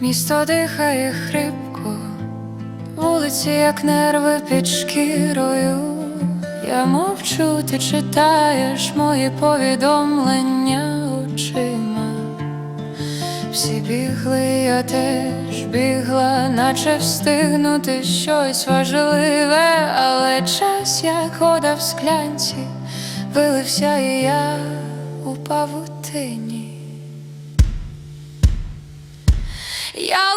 Місто дихає хрипко, вулиці, як нерви під шкірою. Я мовчу, ти читаєш мої повідомлення очима. Всі бігли, я теж бігла, наче встигнути щось важливе, але час, як вода в склянці, вилився, і я у павутині. Я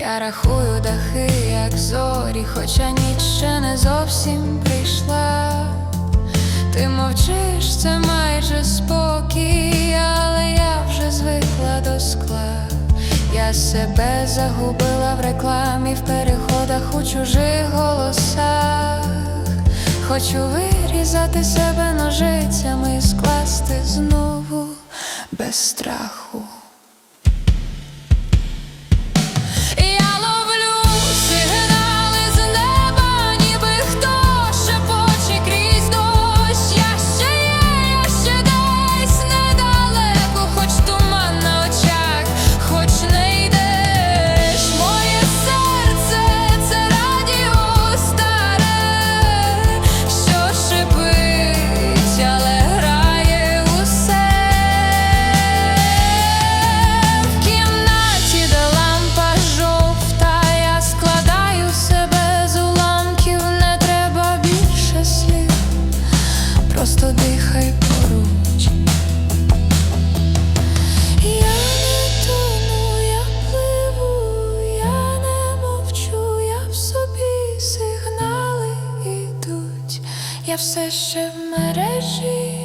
Я рахую дахи, як зорі, хоча ніч ще не зовсім прийшла. Ти мовчиш, це майже спокій, але я вже звикла до скла. Я себе загубила в рекламі, в переходах у чужих голосах. Хочу вирізати себе ножицями скласти знову без страху. я все ще в мережі.